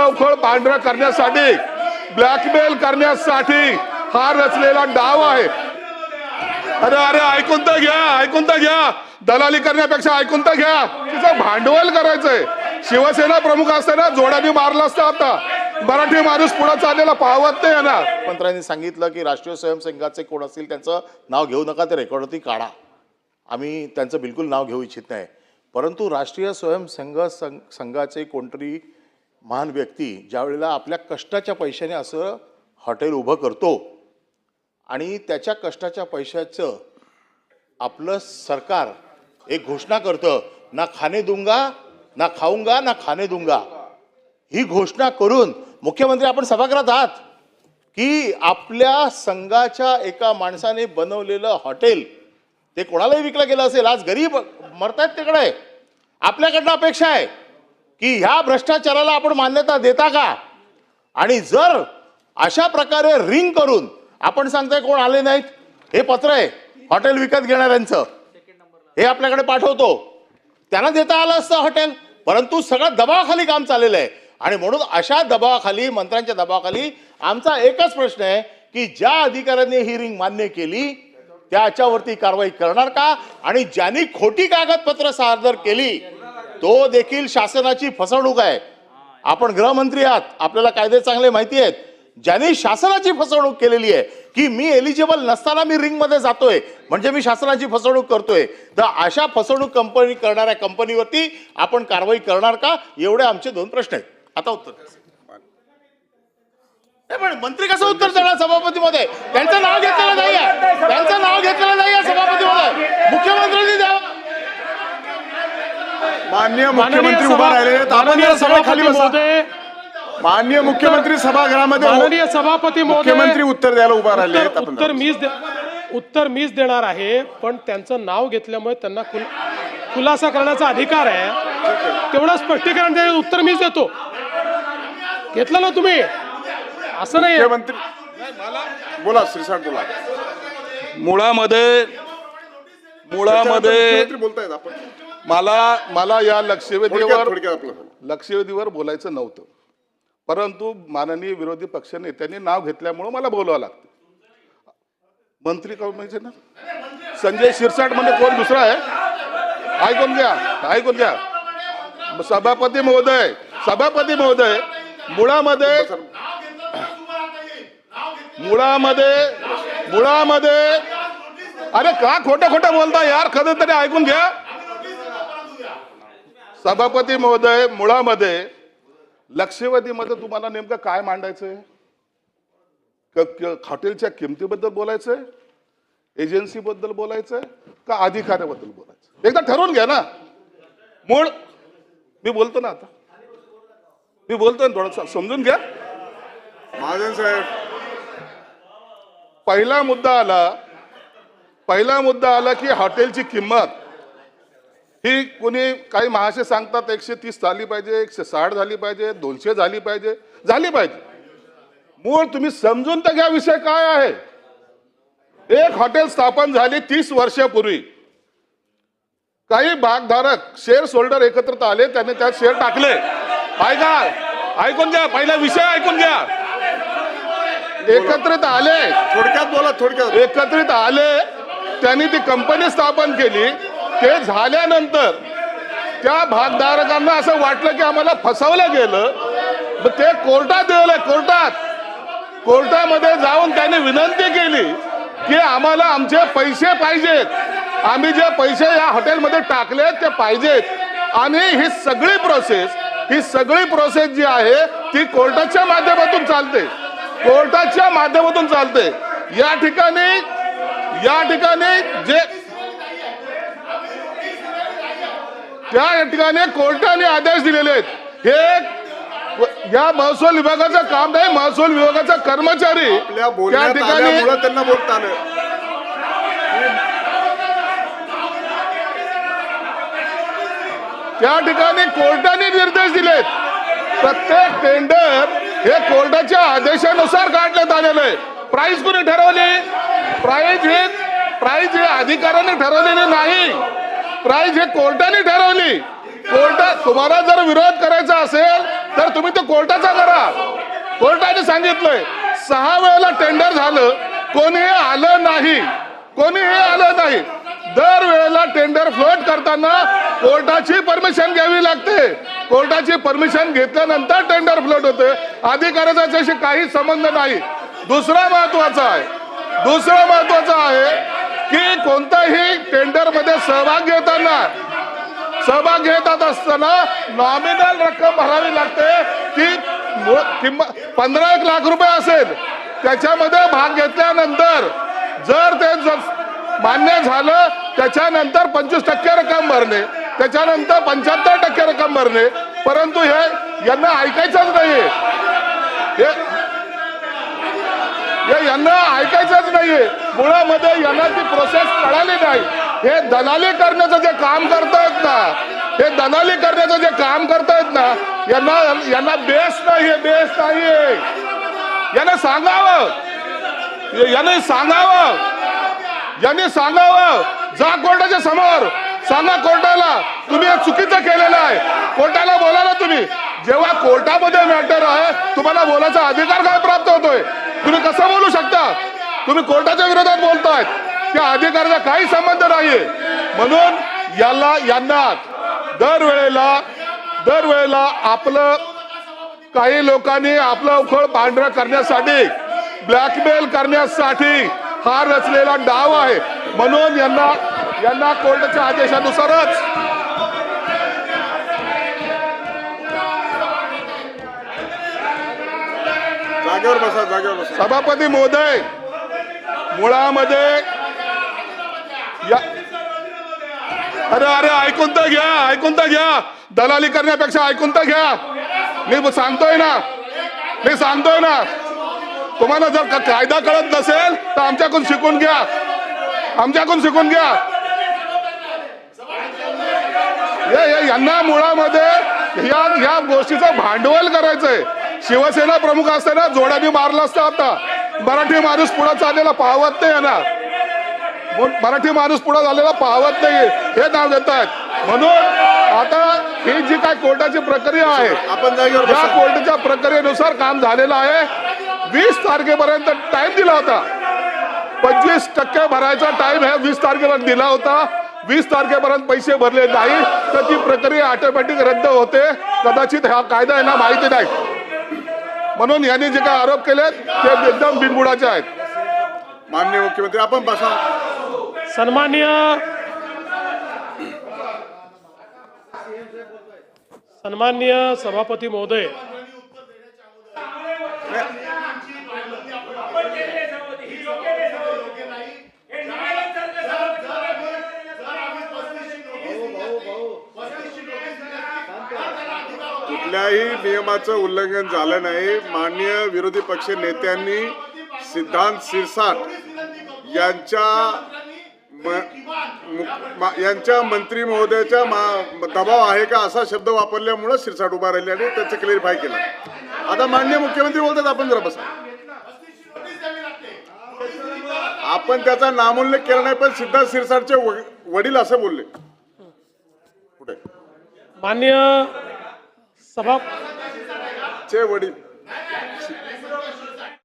आपलं पांढरं करण्यासाठी ब्लॅकमेल करण्यासाठी हा रचलेला डाव आहे. अरे अरे ऐकून तर घ्या ऐकून तर घ्या. दलाली करण्यापेक्षा ऐकून तर घ्या. तिचं भांडवल करायचंय. शिवसेना प्रमुख असताना जोड्याने मारला असता आता. मराठी माणूस पुढे चाललेला पाहवत नाही ना मंत्र्यांनी सांगितलं की राष्ट्रीय स्वयंसेवकाचे कोण असतील त्यांचं नाव घेऊ नका ते रेकॉर्डवरती काढा. आम्ही त्यांचं बिलकुल नाव घेऊ इच्छित नाही. परंतु राष्ट्रीय स्वयंसेवक संघ संघाचे कोणतरी महान व्यक्ती ज्यावेळेला आपल्या कष्टाच्या पैशाने असं हॉटेल उभं करतो आणि त्याच्या कष्टाच्या पैशाचं आपलं सरकार एक घोषणा करतं ना खाणे दूंगा ना खाऊंगा ना खाणे दूंगा. ही घोषणा करून मुख्यमंत्री आपण सभागृहात आहात की आपल्या संघाच्या एका माणसाने बनवलेलं हॉटेल ते कोणालाही विकलं गेलं असेल आज गरीब मरतायत तिकडे. आपल्याकडनं अपेक्षा आहे. की ह्या भ्रष्टाचाराला आपण मान्यता देता का? आणि जर अशा प्रकारे रिंग करून आपण सांगताय कोण आले नाहीत हे पत्र आहे हॉटेल विकत घेणाऱ्यांचं. हे आपल्याकडे पाठवतो. त्यांना देता आलं असतं हॉटेल परंतु सगळं दबावाखाली काम चाललेलं आहे. आणि म्हणून अशा दबावाखाली मंत्र्यांच्या दबावाखाली आमचा एकच प्रश्न आहे की ज्या अधिकाऱ्यांनी ही रिंग मान्य केली त्याच्यावरती कारवाई करणार का? आणि ज्यांनी खोटी कागदपत्र सादर केली तो देखील शासनाची फसवणूक आहे. आपण गृहमंत्री आहात. आपल्याला कायदे चांगले माहिती आहेत. ज्यांनी शासनाची फसवणूक केलेली आहे की मी एलिजिबल नसताना मी रिंगमध्ये जातोय म्हणजे मी शासनाची फसवणूक करतोय. तर अशा फसवणूक कंपनी करणाऱ्या कंपनीवरती आपण कारवाई करणार का? एवढे आमचे दोन प्रश्न आहेत. आता उत्तर. पण मंत्री कसं उत्तर देणार सभापतीमध्ये? त्यांचं नाव घेतलेलं नाही त्यांचं नाव घेतलेलं नाही सभापतीमध्ये. मुख्यमंत्र्यांनी द्यावं. माननीय मुख्यमंत्री उभा राहिले माननीय जरा सगळे खाली सभापती बसा. महोदय. माननीय मुख्यमंत्री सभागृहामध्ये माननीय सभापती मुख्यमंत्री उत्तर द्यायला उभा राहिले आहेत. उत्तर आपण उत्तर मीच दे- उत्तर मीच देणार आहे पण त्यांचं नाव घेतल्यामुळे त्यांना खुल- खुलासा करण्याचा अधिकार आहे. तेवढं स्पष्टीकरण दे उत्तर मीच देतो. घेतलं ना तुम्ही? असं नाही. मुख्यमंत्री बोला श्रीसाठ बोला. मुळामध्ये मुळामध्ये मुख्यमंत्री बोलतायत आपण. मला मला या लक्षवेधीवर लक्षवेधीवर बोलायचं नव्हतं. परंतु माननीय विरोधी पक्षनेत्यांनी नाव घेतल्यामुळं मला बोलावं लागतं. मंत्री कोण म्हणजे ना? संजय शिरसाट म्हणजे कोण दुसरा आहे? ऐकून घ्या ऐकून घ्या. सभापती महोदय सभापती महोदय मुळामध्ये मुळामध्ये मुळामध्ये अरे का खोटं खोटं बोलता यार? खरं तरी ऐकून घ्या. सभापती महोदय मुळामध्ये लक्षवेधीमध्ये तुम्हाला नेमकं काय मांडायचंय? हॉटेलच्या किमतीबद्दल बोलायचंय? एजन्सीबद्दल बोलायचंय? का अधिकाऱ्याबद्दल बोलायचं एकदा ठरवून घ्या ना. मूळ मी बोलतो ना आता. मी बोलतो ना थोडं समजून घ्या. महाजन साहेब. पहिला मुद्दा आला पहिला मुद्दा आला की हॉटेलची किंमत ही कोणी काही महाशय सांगतात एकशे तीस झाली पाहिजे एकशे साठ झाली पाहिजे दोनशे झाली पाहिजे. झाली पाहिजे. मूळ तुम्ही समजून तर घ्या विषय काय आहे. एक हॉटेल स्थापन झाली तीस वर्षापूर्वी. काही भागधारक शेअर होल्डर एकत्रित आले त्यांनी त्यात शेअर टाकले. ऐका ऐकून घ्या पहिला विषय ऐकून घ्या. एकत्रित आले. थोडक्यात बोला थोडक्यात. एकत्रित आले त्यांनी ती कंपनी स्थापन केली. ते झाल्यानंतर त्या भागधारकांना असं वाटलं की आम्हाला फसवलं गेलं. मग ते कोर्टात गेलं कोर्टात. कोर्टामध्ये जाऊन त्याने विनंती केली की आम्हाला आमचे पैसे पाहिजेत. आम्ही जे पैसे या हॉटेलमध्ये टाकले ते पाहिजेत. आणि ही सगळी प्रोसेस ही सगळी प्रोसेस जी आहे ती कोर्टाच्या माध्यमातून चालते. कोर्टाच्या माध्यमातून चालते. या ठिकाणी या ठिकाणी जे त्या ठिकाणी कोर्टाने आदेश दिलेले आहेत. हे या महसूल विभागाचं काम नाही महसूल विभागाचा कर्मचारी त्या ठिकाणी त्यांना बोलता आलं. त्या ठिकाणी कोर्टाने निर्देश दिलेत. प्रत्येक टेंडर हे कोर्टाच्या आदेशानुसार काढण्यात आलेलं आहे. प्राइस कोणी ठरवली? प्राइस हे प्राइस हे अधिकाऱ्याने ठरवलेली नाही. प्राइस हे कोर्टाने ठरवली. कोर्टात तुम्हाला जर विरोध करायचा असेल तर तुम्ही तो कोर्टाचा करा. कोर्टाने सांगितलंय सहा वेळेला टेंडर झालं कोणीही आलं नाही. कोणीही आलं नाही. दर वेळेला टेंडर फ्लोट करताना कोर्टाची परमिशन घ्यावी लागते. कोर्टाची परमिशन घेतल्यानंतर टेंडर फ्लोट होते. अधिकाऱ्याचा त्याशी काही संबंध नाही. दुसरा महत्त्वाचा आहे. दुसरं महत्वाचं आहे की कोणताही टेंडरमध्ये सहभाग घेताना सहभाग घेतात असताना नॉमिनल रक्कम भरावी लागते. की किंमत पंधरा एक लाख रुपये असेल. त्याच्यामध्ये भाग घेतल्यानंतर जर ते मान्य झालं त्याच्यानंतर पंचवीस टक्के रक्कम भरणे त्याच्यानंतर पंच्याहत्तर टक्के रक्कम भरणे परंतु हे यांना ऐकायचंच नाहीये हे यांना ऐकायचंच नाहीये. मुळामध्ये यांना ती प्रोसेस कळाली नाही. हे दलाली करण्याचं जे काम करतायत ना हे दलाली करण्याचं जे काम करतायत ना यांना यांना बेस नाहीये बेस नाहीये. यांना सांगावं. यांनी सांगावं. यांनी सांगावं. जा कोर्टाच्या समोर. सांगा कोर्टाला तुम्ही हे चुकीचं केलेलं आहे. कोर्टाला बोला ना तुम्ही. जेव्हा कोर्टामध्ये मॅटर आहे तुम्हाला बोलायचा अधिकार काय प्राप्त होतोय? तुम्ही कसं बोलू शकता? तुम्ही कोर्टाच्या विरोधात बोलतायत. त्या अधिकाऱ्याचा काही संबंध नाही म्हणून याला यांना दरवेळेला दरवेळेला आपलं काही लोकांनी आपलं उखळ पांढरं करण्यासाठी ब्लॅकमेल करण्यासाठी हा रचलेला डाव आहे. म्हणून यांना यांना कोर्टाच्या आदेशानुसारच जागेवर बसा जागेवर बसा. सभापती महोदय मुळामध्ये अरे अरे ऐकून तर घ्या ऐकून तर घ्या. दलाली करण्यापेक्षा ऐकून तर घ्या. मी सांगतोय ना मी सांगतोय ना. तुम्हाला जर कायदा कळत नसेल तर आमच्याकडून शिकून घ्या. आमच्याकडून शिकून घ्या. हे- हे यांना मुळामध्ये या या गोष्टीचं भांडवल करायचंय. शिवसेना प्रमुख असताना जोड्याने मारला असता आता. मराठी माणूस पुढे चाललेला पाहवत नाही यांना मग मराठी माणूस पुढे झालेला पाहवत नाही हे नाव घेत आहेत. म्हणून आता ही जी काय कोर्टाची प्रक्रिया आहे आपण या कोर्टाच्या प्रक्रियेनुसार काम झालेलं आहे. वीस तारखेपर्यंत टाइम दिला होता. पंचवीस टक्के भरायचा टाइम ह्या वीस तारखेपर्यंत दिला होता. वीस तारखेपर्यंत पैसे भरले नाही. तर ती प्रक्रिया ऑटोमॅटिक रद्द होते. कदाचित हा कायदा यांना माहिती नाही. म्हणून यांनी जे काय आरोप केले ते एकदम बिनबुडाचे आहेत. माननीय मुख्यमंत्री आपण बसा. सन्मान्य सन्मान्य सभापती महोदय. कुठल्याही नियमाचं उल्लंघन झालं नाही. माननीय विरोधी पक्ष नेत्यांनी सिद्धांत शिरसाट यांच्या म- यांच्या मंत्री महोदयाच्या मा- दबाव आहे का असा शब्द वापरल्यामुळे शिरसाट उभा राहिले आणि त्याचं क्लिअरिफाय केलं. आता माननीय मुख्यमंत्री बोलतात आपण जरा बसा. आपण त्याचा नामोल्लेख केला नाही पण सिद्धार्थ शिरसाटचे वडील असं बोलले. कुठे? मान्य सभा. चे वडील.